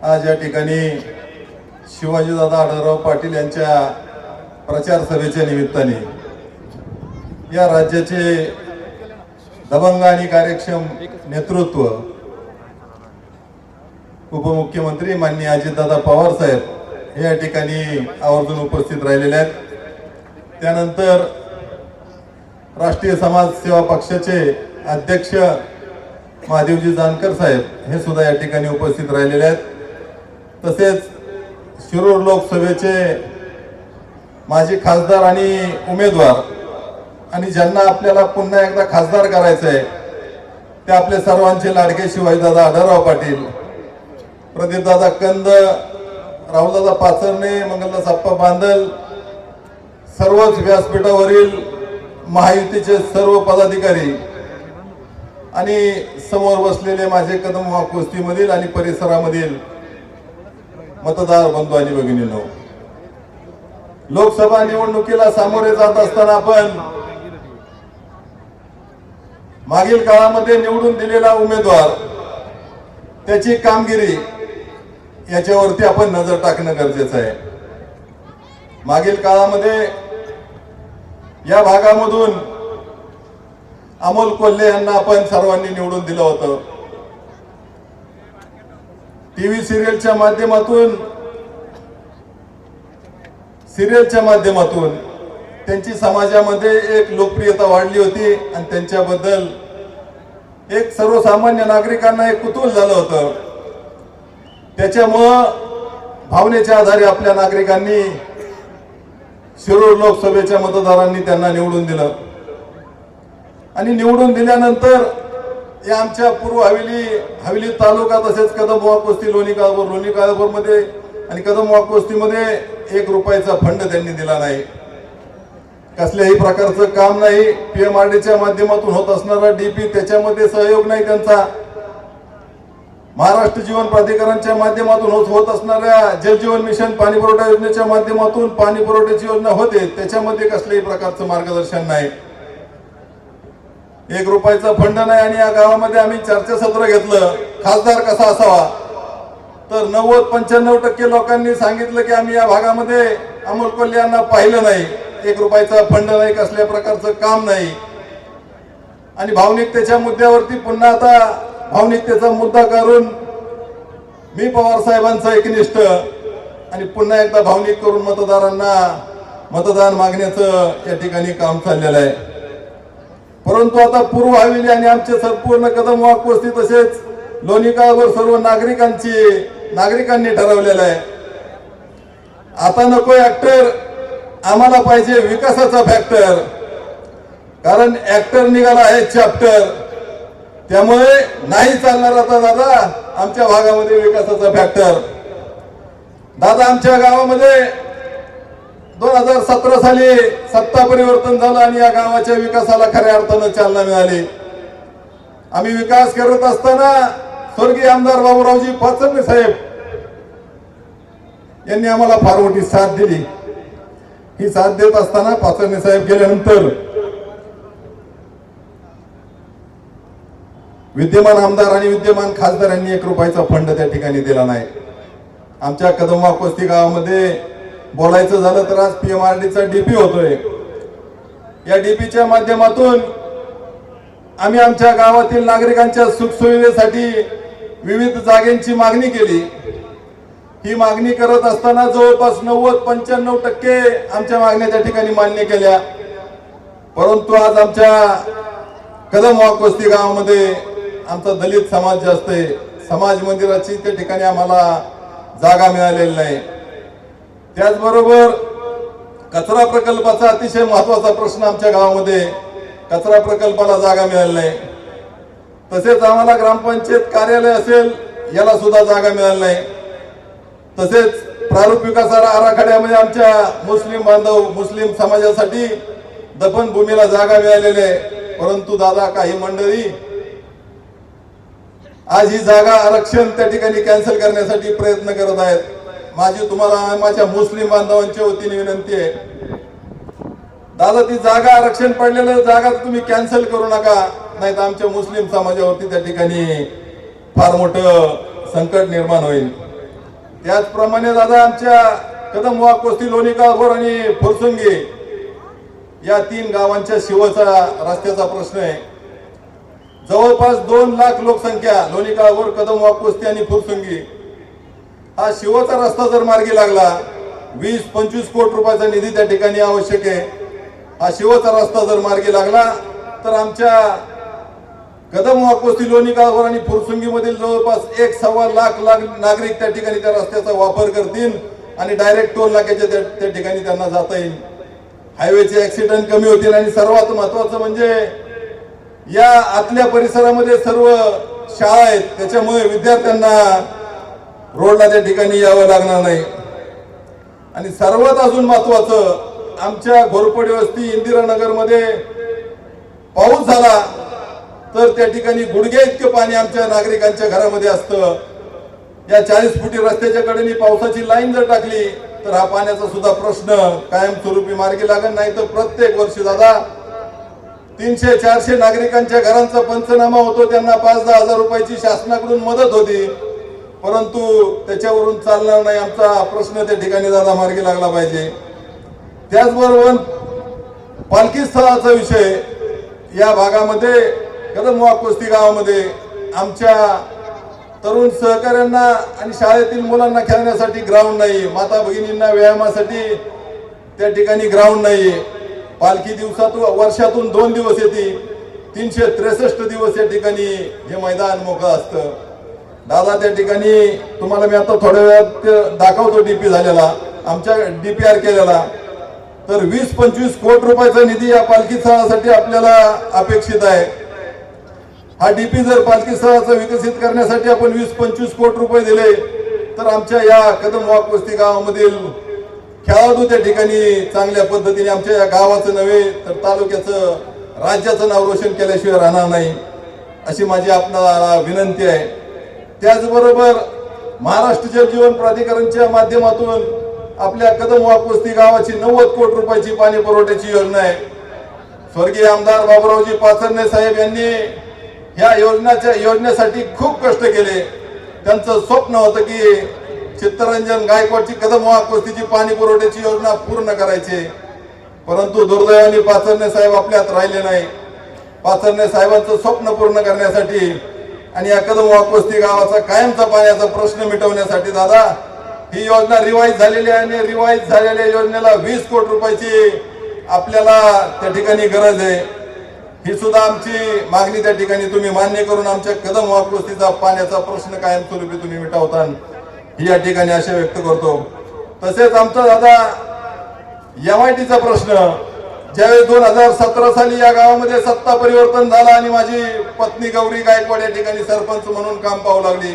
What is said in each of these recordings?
आज या ठिकाणी शिवाजीदादा आढळराव पाटील यांच्या प्रचार सभेच्या निमित्ताने या राज्याचे दबंग आणि कार्यक्षम नेतृत्व उपमुख्यमंत्री माननीय अजितदादा पवार साहेब हे या ठिकाणी आवर्जून उपस्थित राहिलेले आहेत. त्यानंतर राष्ट्रीय समाज सेवा पक्षाचे अध्यक्ष महादेवजी जानकर साहेब हे सुद्धा या ठिकाणी उपस्थित राहिलेले आहेत. तसेच शिरूर लोकसभेचे माजी खासदार आणि उमेदवार आणि ज्यांना आपल्याला पुन्हा एकदा खासदार करायचं आहे ते आपले सर्वांचे लाडके शिवाजीदादा आढळराव पाटील प्रदीपदादा कंद राहुलदादा पाचरणे मंगलदास अप्पा बांदल सर्वच व्यासपीठावरील महायुतीचे सर्व पदाधिकारी आणि समोर बसलेले माझे कदम कुस्तीमधील आणि परिसरामधील मतदार बंधू आणि भगिनींनो लोकसभा निवडणुकीला सामोरे जात असताना आपण मागील काळामध्ये निवडून दिलेला उमेदवार त्याची कामगिरी याच्यावरती आपण नजर टाकणं गरजेचं आहे. मागील काळामध्ये या भागामधून अमोल कोल्हे यांना आपण सर्वांनी निवडून दिलं होतं. टीव्ही सिरियलच्या माध्यमातून सिरियलच्या माध्यमातून त्यांची समाजामध्ये एक लोकप्रियता वाढली होती आणि त्यांच्याबद्दल एक सर्वसामान्य नागरिकांना एक कुतूहल झालं होतं. त्याच्यामुळं भावनेच्या आधारे आपल्या नागरिकांनी शिरूर लोकसभेच्या मतदारांनी त्यांना निवडून दिलं. आणि निवडून दिल्यानंतर ते आमच्या पूर्व हवेली हवेली तालुका तसेच कदम वाकोस्ती लोणी काळभोर लोणी काळभोरमध्ये आणि कदम वाकोस्तीमध्ये एक रुपयाचा फंड त्यांनी दिला नाही. कसल्याही प्रकारचं काम नाही. पीएमआरडीच्या माध्यमातून होत असणारा डीपी त्याच्यामध्ये सहयोग नाही त्यांचा. महाराष्ट्र जीवन प्राधिकरणच्या माध्यमातून होत होत असणाऱ्या जलजीवन मिशन पाणी पुरवठा योजनेच्या माध्यमातून पाणी पुरवठ्याची योजना होते. त्याच्यामध्ये कसल्याही प्रकारचं मार्गदर्शन नाही. एक रुपयाचा फंड नाही आणि या गावामध्ये आम्ही चर्चासत्र घेतलं. खासदार कसा असावा? तर नव्वद पंच्याण्णव टक्के लोकांनी सांगितलं की आम्ही या भागामध्ये अमोल कोल्हे यांना पाहिलं नाही. एक रुपयाचा फंड नाही कसल्या प्रकारचं काम नाही. आणि भावनिकतेच्या मुद्द्यावरती पुन्हा आता भावनिकतेचा मुद्दा करून मी पवार साहेबांचा एकनिष्ठ आणि पुन्हा एकदा भावनिक करून मतदारांना मतदान मागण्याचं या ठिकाणी काम चाललेलं आहे. परंतु आता पूर्व हवेली आणि आमचे संपूर्ण कदम वाकवस्ती तसेच लोणी काळावर सर्व नागरिकांची नागरिकांनी ठरवलेलं आहे. आता नको ऍक्टर आम्हाला पाहिजे विकासाचा फॅक्टर कारण ऍक्टर निघाला आहे चॅप्टर त्यामुळे नाही चालणार आता दादा आमच्या भागामध्ये विकासाचा फॅक्टर दादा आमच्या गावामध्ये दोन हजार सतरा साली सत्ता परिवर्तन झालं आणि या गावाच्या विकासाला खऱ्या अर्थानं चालना मिळाली. आम्ही विकास करत असताना स्वर्गीय आमदार बाबूरावजी पाचरणे साहेब यांनी आम्हाला फार मोठी साथ दिली. ही साथ देत असताना पाचरणे साहेब गेल्यानंतर विद्यमान आमदार आणि विद्यमान खासदार यांनी एक रुपयाचा फंड त्या ठिकाणी दिला नाही. आमच्या कदमवा कोस्ती गावामध्ये बोलायचं झालं तर आज पीएमआरडीचा डीपी होतोय. या डीपीच्या माध्यमातून आम्ही आमच्या गावातील नागरिकांच्या सुखसुविधेसाठी विविध जागेंची मागणी केली. ही मागणी करत असताना जवळपास नव्वद पंच्याण्णव टक्के आमच्या मागण्या त्या ठिकाणी मान्य केल्या. परंतु आज आमच्या कदम वाकोस्ती गावामध्ये आमचा दलित समाज जास्त आहे समाज मंदिराची त्या ठिकाणी आम्हाला जागा मिळालेली नाही. त्याचबरोबर कचरा प्रकल्पाचा अतिशय महत्त्वाचा प्रश्न आमच्या गावामध्ये कचरा प्रकल्पाला जागा मिळाली नाही. तसेच आम्हाला ग्रामपंचायत कार्यालय असेल याला सुद्धा जागा मिळाली नाही. तसेच प्रारूप विकासाला आराखड्यामध्ये आमच्या मुस्लिम बांधव मुस्लिम समाजासाठी दफनभूमीला जागा मिळालेली आहे. परंतु दादा काही मंडळी आज ही जागा आरक्षण त्या ठिकाणी कॅन्सल करण्यासाठी प्रयत्न करत आहेत. माझी तुम्हाला माझ्या मुस्लिम बांधवांच्या वतीने विनंती आहे. दादा ती जागा आरक्षण पडलेलं जागा तुम्ही कॅन्सल करू नका. नाही तर आमच्या मुस्लिम समाजावरती त्या ठिकाणी फार मोठं संकट निर्माण होईल. त्याचप्रमाणे दादा आमच्या कदम वाघ कोस्ती लोणीकाळभोर आणि फुरसुंगी या तीन गावांच्या शिवचा रस्त्याचा प्रश्न आहे. जवळपास दोन लाख लोकसंख्या लोणीकाळभोर कदम वाघ कोस्ती आणि फुरसुंगी हा शिवाचा रस्ता जर मार्गी लागला वीस पंचवीस कोटी रुपयाचा निधी त्या ठिकाणी आवश्यक आहे. हा शिवाचा रस्ता जर मार्गी लागला तर आमच्या कदम वाकोस्ती लोणी गावावर आणि फुरसुंगीमधील जवळपास एक सव्वा लाख लाख नागरिक त्या ठिकाणी त्या रस्त्याचा वापर करतील आणि डायरेक्ट टोल नाक्याच्या त्या त्या ठिकाणी त्यांना जाता येईल. हायवेचे ऍक्सिडेंट कमी होतील आणि सर्वात महत्वाचं म्हणजे या आतल्या परिसरामध्ये सर्व शाळा आहेत. त्याच्यामुळे विद्यार्थ्यांना रोडला त्या ठिकाणी यावं लागणार नाही. आणि सर्वात अजून महत्वाचं आमच्या घोरपडी वस्ती इंदिरानगरमध्ये पाऊस झाला तर त्या ठिकाणी गुडघे इतकं पाणी आमच्या नागरिकांच्या घरामध्ये असतं. या चाळीस फुटी रस्त्याच्या कडेने पावसाची लाईन जर टाकली तर हा पाण्याचा सुद्धा प्रश्न कायमस्वरूपी मार्गी लागत नाही तर प्रत्येक वर्षी दादा तीनशे चारशे नागरिकांच्या घरांचा पंचनामा होतो त्यांना पाच दहा हजार रुपयाची शासनाकडून मदत होती. परंतु त्याच्यावरून चालणार नाही. आमचा प्रश्न त्या ठिकाणी दादा मार्गी लागला पाहिजे. त्याचबरोबर पालखी स्थळाचा विषय या भागामध्ये कदम कुस्ती गावामध्ये आमच्या तरुण सहकाऱ्यांना आणि शाळेतील मुलांना खेळण्यासाठी ग्राउंड नाही माता भगिनींना व्यायामासाठी त्या ठिकाणी ग्राउंड नाही पालखी दिवसातून वर्षातून दोन दिवस येते. तीनशे त्रेसष्ट दिवस या ठिकाणी हे मैदान मोकळं असतं. दादा त्या ठिकाणी तुम्हाला मी आता थोड्या वेळात दाखवतो डीपी झालेला आमच्या डीपीआर केलेला. तर वीस पंचवीस कोटी रुपयाचा निधी या पालखी स्थळासाठी आपल्याला अपेक्षित आहे. हा डीपी जर पालखी स्थळाचा विकसित करण्यासाठी आपण वीस पंचवीस कोटी रुपये दिले तर आमच्या या कदम वाक वस्ती गावामधील खेळाडू त्या ठिकाणी चांगल्या पद्धतीने आमच्या या गावाचं नव्हे तर तालुक्याचं राज्याचं नाव रोशन केल्याशिवाय राहणार नाही अशी माझी आपणाला विनंती आहे. त्याचबरोबर महाराष्ट्र जल जीवन प्राधिकरणच्या माध्यमातून आपल्या कदम वाकुस्ती गावाची नव्वद कोटी रुपयाची पाणी पुरवठ्याची योजना आहे. स्वर्गीय आमदार बाबुरावजी पाचरणे साहेब यांनी या योजनाच्या योजनेसाठी खूप कष्ट केले. त्यांचं स्वप्न होतं की चित्तरंजन गायकवाडची कदम वाकुस्तीची पाणी पुरवठ्याची योजना पूर्ण करायची परंतु दुर्दैवाने पाचरणे साहेब आपल्यात राहिले नाही. पाचरणे साहेबांचं स्वप्न पूर्ण करण्यासाठी आणि या कदम वाकोस्ती गावाचा कायमचा पाण्याचा प्रश्न मिटवण्यासाठी दादा ही योजना रिवाईज झालेली आहे आणि रिवाईज झालेल्या योजनेला वीस कोटी रुपयाची आपल्याला त्या ठिकाणी गरज आहे. ही सुद्धा आमची मागणी त्या ठिकाणी तुम्ही मान्य करून आमच्या कदम वापवस्तीचा पाण्याचा प्रश्न कायमस्वरूपी तुम्ही मिटवता. ही या ठिकाणी आशा व्यक्त करतो. तसेच आमचा दादा एमआयटीचा प्रश्न ज्यावेळी दोन हजार सतरा साली या गावामध्ये सत्ता परिवर्तन झालं आणि माझी पत्नी गौरी गायकवाड या ठिकाणी सरपंच म्हणून काम पाहू लागली.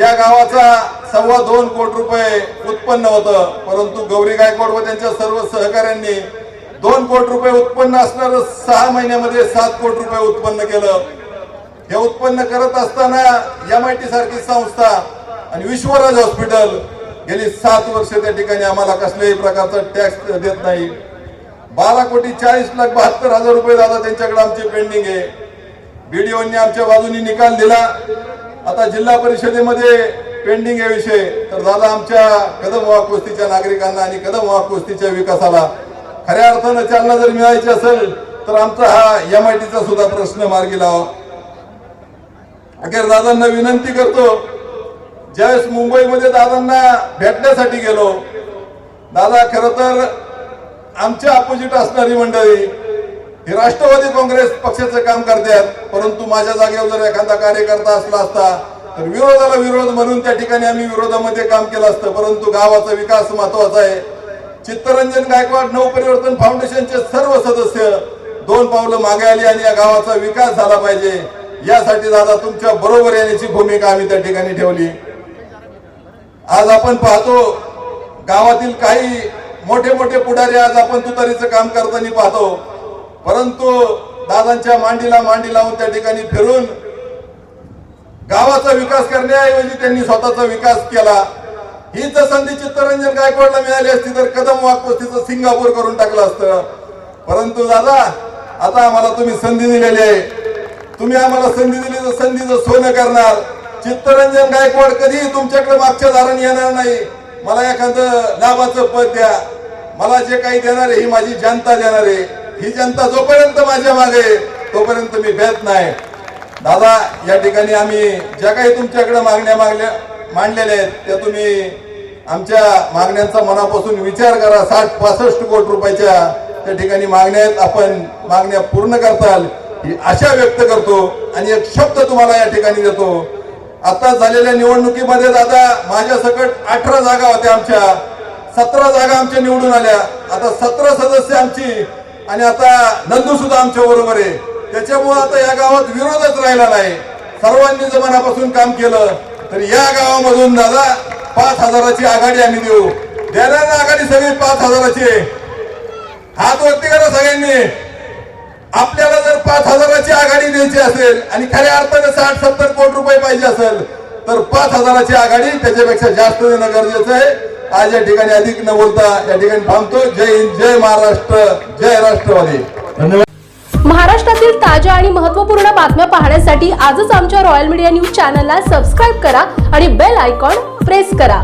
या गावाचा सव्वा दोन कोटी रुपये उत्पन्न होतं. परंतु गौरी गायकवाड व त्यांच्या सर्व सहकाऱ्यांनी दोन कोटी रुपये उत्पन्न असणारं सहा महिन्यामध्ये सात कोटी रुपये उत्पन्न केलं. हे उत्पन्न करत असताना एम आय टी सारखी संस्था आणि विश्वराज हॉस्पिटल गेली सात वर्ष त्या ठिकाणी आम्हाला कसल्याही प्रकारचा टॅक्स देत नाही. बारा कोटी चाळीस लाख बहात्तर हजार रुपये दादा त्यांच्याकडे आमची पेंडिंग आहे. बीडीओनी आमच्या बाजूनी निकाल दिला. आता जिल्हा परिषदेमध्ये पेंडिंग आहे विषय. तर दादा आमच्या कदम वाकुस्तीच्या नागरिकांना आणि कदम वाकुस्तीच्या विकासाला खऱ्या अर्थानं चालना जर मिळायची असेल तर आमचा हा एम आय टीचा सुद्धा प्रश्न मार्गी लावा. अखेर दादांना विनंती करतो ज्यावेळेस मुंबईमध्ये दादांना भेटण्यासाठी गेलो दादा खरं तर आमच्या अपोजिट असणारी मंडळी हे राष्ट्रवादी काँग्रेस पक्षाचं काम करतात परंतु माझ्या जागेवर जर एखादा कार्यकर्ता असला असता तर विरोधाला विरोध म्हणून त्या ठिकाणी आम्ही विरोधामध्ये काम केलं असतं. परंतु गावाचा विकास महत्त्वाचा आहे. चित्तरंजन गायकवाड नवपरिवर्तन फाउंडेशनचे सर्व सदस्य दोन पावलं मागे आली आणि या गावाचा विकास झाला पाहिजे. यासाठी दादा तुमच्या बरोबर येण्याची भूमिका आम्ही त्या ठिकाणी ठेवली. आज आपण पाहतो गावातील काही मोठे मोठे पुढारी आज आपण तुतारीचं काम करताना पाहतो. परंतु दादांच्या मांडीला मांडी लावून त्या ठिकाणी फिरून गावाचा विकास करण्याऐवजी त्यांनी स्वतःचा विकास केला. ही जर संधी चित्तरंजन गायकवाडला मिळाली असती तर कदम वाघपोस्तीचं सिंगापूर करून टाकलं असतं. परंतु दादा आता आम्हाला तुम्ही संधी दिलेली आहे. तुम्ही आम्हाला संधी दिली तर संधीचं सोनं करणार. चित्तरंजन गायकवाड कधीही तुमच्याकडे मागच्या दाराने येणार नाही. मला एखादं लाभाचं पद द्या. मला जे काही देणार आहे ही माझी जनता देणार आहे. ही जनता जोपर्यंत माझ्या मागे तोपर्यंत मी भेट नाही. दादा या ठिकाणी आम्ही ज्या काही तुमच्याकडे मागण्या मागल्या मांडलेल्या आहेत त्या तुम्ही आमच्या मागण्यांचा मनापासून विचार करा. साठ पासष्ट कोटी रुपयाच्या त्या ठिकाणी मागण्या आहेत. आपण मागण्या पूर्ण करताल ही आशा व्यक्त करतो आणि एक शब्द तुम्हाला या ठिकाणी देतो. आता झालेल्या निवडणुकीमध्ये दादा माझ्या सकट अठरा जागा होत्या आमच्या. सतरा जागा आमच्या निवडून आल्या. आता सतरा सदस्य आमची आणि आता नंदू सुद्धा आमच्या बरोबर आहे. त्याच्यामुळे आता या गावात विरोधच राहिला नाही. सर्वांनी जर मनापासून काम केलं. तर या गावामधून दादा पाच हजाराची आघाडी आम्ही देऊ. देणार आघाडी सगळी पाच हजाराची आहे. हात वरती करा सगळ्यांनी. आपल्याला जर पाच हजाराची आघाडी द्यायची असेल आणि खऱ्या अर्थाने साठ सत्तर कोटी रुपये पाहिजे असेल तर पाच हजाराची आघाडी त्याच्यापेक्षा जास्त देणं गरजेचं आहे. आज या ठिकाणी अधिक न बोलता या ठिकाणी थांबतो. जय हिंद जय महाराष्ट्र जय राष्ट्रवादी. महाराष्ट्रातील ताज्या आणि महत्त्वपूर्ण बातम्या पाहण्यासाठी आजच आमच्या रॉयल मीडिया न्यूज चॅनलला सबस्क्राईब करा आणि बेल आयकॉन प्रेस करा.